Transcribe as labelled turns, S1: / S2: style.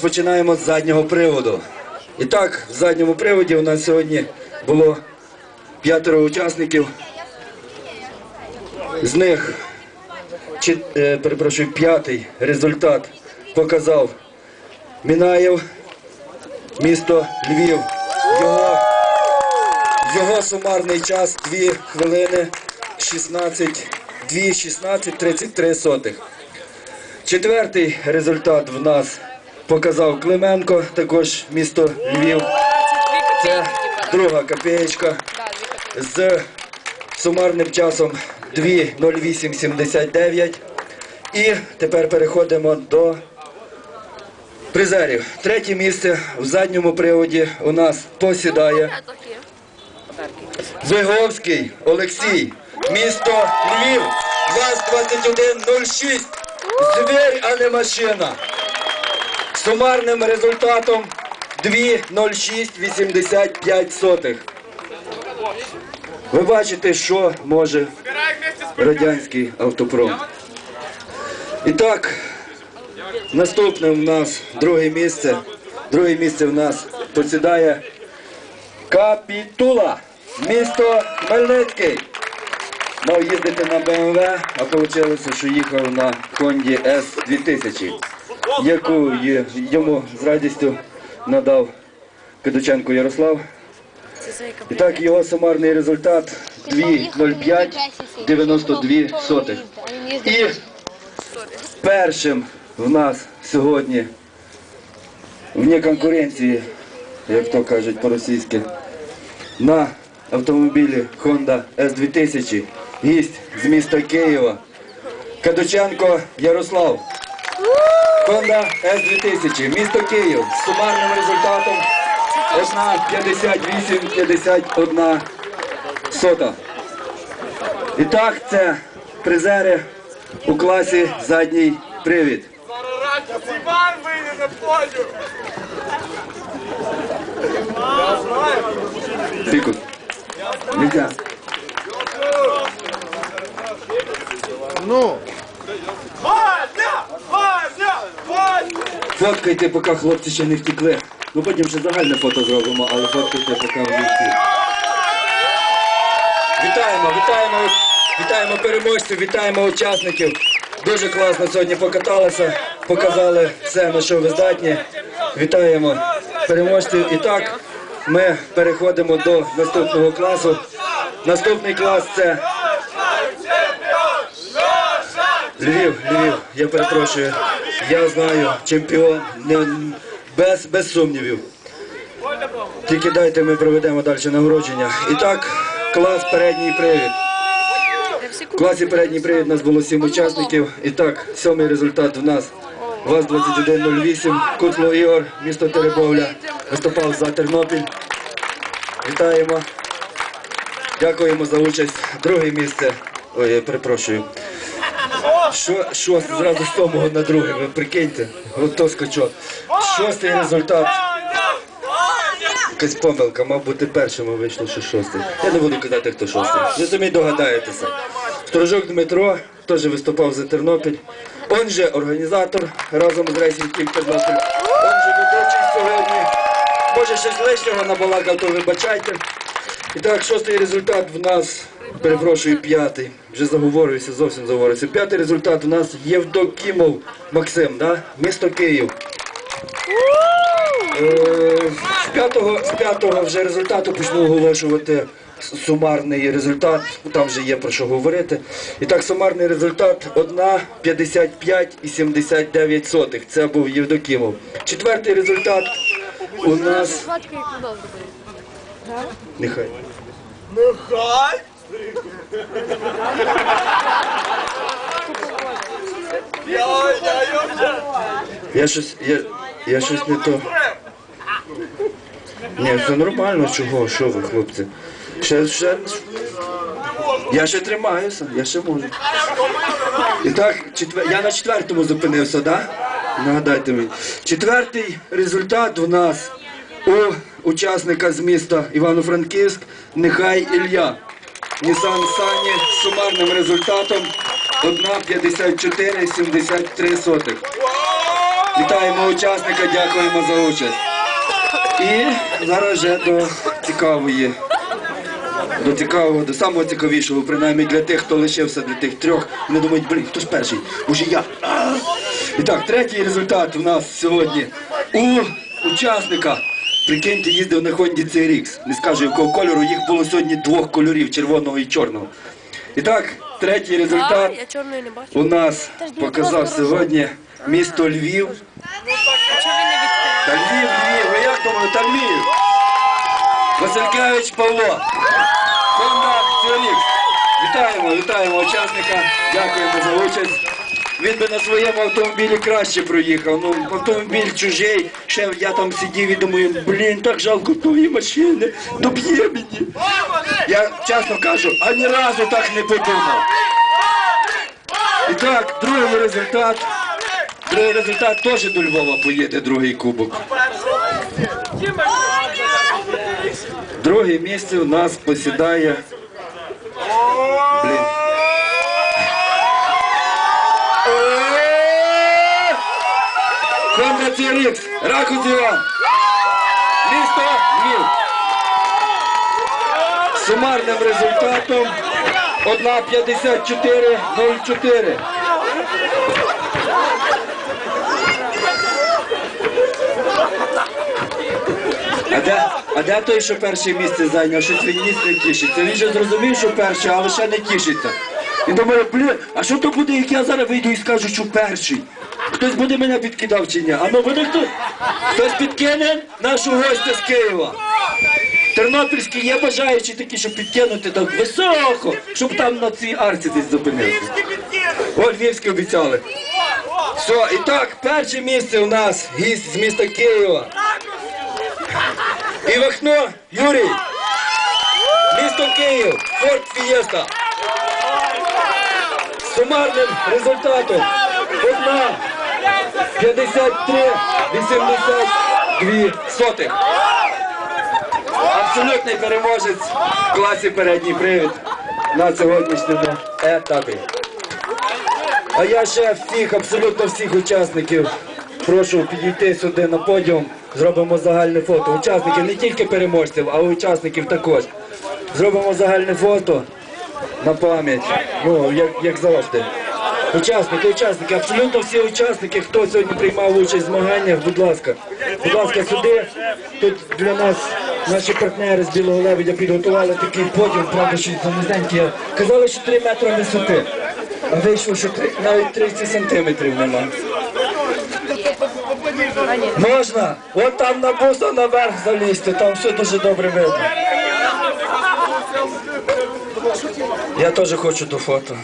S1: розпочинаємо з заднього приводу. І так, в задньому приводі у нас сьогодні було п'ятеро учасників. З них чи, е, перепрошую, п'ятий результат показав Мінаєв, місто Львів. Його, його сумарний час 2 хвилини 16, 2, 16, 33 сотих. Четвертий результат в нас показав Клименко, також місто Львів. Це друга копеєчка з сумарним часом 2.0879. І тепер переходимо до призерів. Третє місце в задньому приводі у нас посідає Виговський Олексій, місто Львів, ВАЗ-2106. Звір, а не машина. Сумарним результатом 2.0685. Ви бачите, що може радянський автопром. І так, наступне в нас друге місце. Друге місце в нас посідає Капітула, місто Хмельницький. Мав їздити на БМВ, а вийшло, що їхав на Хонді С2000, яку йому з радістю надав Педученко Ярослав. І так його сумарний результат 2.0592 сотих. І першим в нас сьогодні вне конкуренції, як то кажуть по-російськи, на автомобілі Honda S2000 гість з міста Києва. Кадученко Ярослав. Honda S2000, місто Київ з сумарним результатом 1,58-51 сота. І так, це призери у класі задній привід.
S2: Іван вийде на.
S1: Нельзя. Фоткайте, поки хлопці ще не втекли. Ну потім ще загальне фото зробимо, але фоткайте, поки вони втекли. Вітаємо, вітаємо, вітаємо переможців, вітаємо учасників. Дуже класно сьогодні покаталися, показали все, на що ви здатні. Вітаємо переможців. І так, ми переходимо до наступного класу. Наступний клас це Львів, Львів, я перепрошую. Я знаю, чемпіон, не, без, без сумнівів. Тільки дайте ми проведемо далі нагородження. І так, клас передній привід. В класі передній привід нас було сім учасників. І так, сьомий результат в нас ВАЗ-2108, Кутло Ігор, місто Теребовля, виступав за Тернопіль. Вітаємо. Дякуємо за участь. Друге місце. Ой, перепрошую. Що, що зразу з того на друге, ви прикиньте, от то скачок. Шостий результат. Якась помилка, мав бути першим, а вийшло, що шостий. Я не буду казати, хто шостий. Ви самі догадаєтеся. Сторожок Дмитро теж виступав за Тернопіль. Он же організатор разом з Рейсінг Тім Тернопіль. Он же ведучий сьогодні. Може щось лишнього набалакав, то вибачайте. І так, шостий результат в нас, перепрошую, п'ятий. Вже заговорююся, зовсім заговорююся. П'ятий результат у нас Євдокімов Максим, да? місто Київ. Е, З п'ятого, з п'ятого вже результату почну оголошувати сумарний результат. Там вже є про що говорити. І так, сумарний результат 1, 55 і 79 сотих. Це був Євдокімов. Четвертий результат у нас. Нехай.
S2: Нехай!
S1: Я щось. Я, я щось не то. Ні, все нормально, чого? Що ви, хлопці? Ще, ще... Я ще тримаюся, я ще можу. І так, четвер... я на четвертому зупинився, так? Да? Нагадайте мені. Четвертий результат у нас у учасника з міста Івано-Франківськ Нехай Ілля. Нісан Сані з сумарним результатом 1,54,73 сотих. Вітаємо учасника, дякуємо за участь. І зараз вже до цікавої. До цікавого, до самого цікавішого, принаймні для тих, хто лишився, для тих трьох. Вони думають, блін, хто ж перший? Може я. І так, третій результат у нас сьогодні. У учасника. Прикиньте, їздив на Хонді CRX. Не скажу якого кольору, їх було сьогодні двох кольорів, червоного і чорного. І так, третій результат у нас показав сьогодні місто Львів.
S3: Не відкрив?
S1: Та Львів, Львів, ви як думали, та Львів. Василькевич Павло. Honda CRX. Вітаємо, вітаємо учасника. Дякуємо за участь. Він би на своєму автомобілі краще проїхав. Ну, автомобіль чужий. Ще я там сидів і думаю, блін, так жалко тої машини. Доб'є мені. Я чесно кажу, ані разу так не подумав. І так, другий результат. Другий результат теж до Львова поїде другий кубок. Друге місце у нас посідає. 20 рік, Ракутіва, місто Львів. Сумарним результатом 1,54,04. А де, а де той, що перше місце зайняв, що свій ніс не тішиться? Він же зрозумів, що перше, але ще не тішиться. І думає, блін, а що то буде, як я зараз вийду і скажу, що перший? Хтось буде мене підкидав чи ні? А ну буде хтось? Хтось підкине нашого гостя з Києва. Тернопільський є бажаючі такі, щоб підкинути так високо, щоб там на цій арці десь зупинився. О, Львівські обіцяли. Все, і так, перше місце у нас гість з міста Києва. І вахно Юрій. Місто Київ. Форт Фієста. Сумарним результатом одна 53 82 сотих. Абсолютний переможець в класі передній привід на сьогоднішньому етапі. А я ще всіх, абсолютно всіх учасників прошу підійти сюди на подіум. Зробимо загальне фото. Учасників не тільки переможців, а учасників також. Зробимо загальне фото на пам'ять. Ну, як, як завжди. Учасники, учасники, абсолютно всі учасники, хто сьогодні приймав участь в змаганнях, будь ласка, будь ласка, сюди. Тут для нас наші партнери з Білого Лебедя підготували такий подіум, правда, що низенький. Казали, що 3 метри висоти. А вийшло, що три- навіть 30 сантиметрів нема. Можна? От там на буса наверх залізти, там все дуже добре видно. Я теж хочу до фото.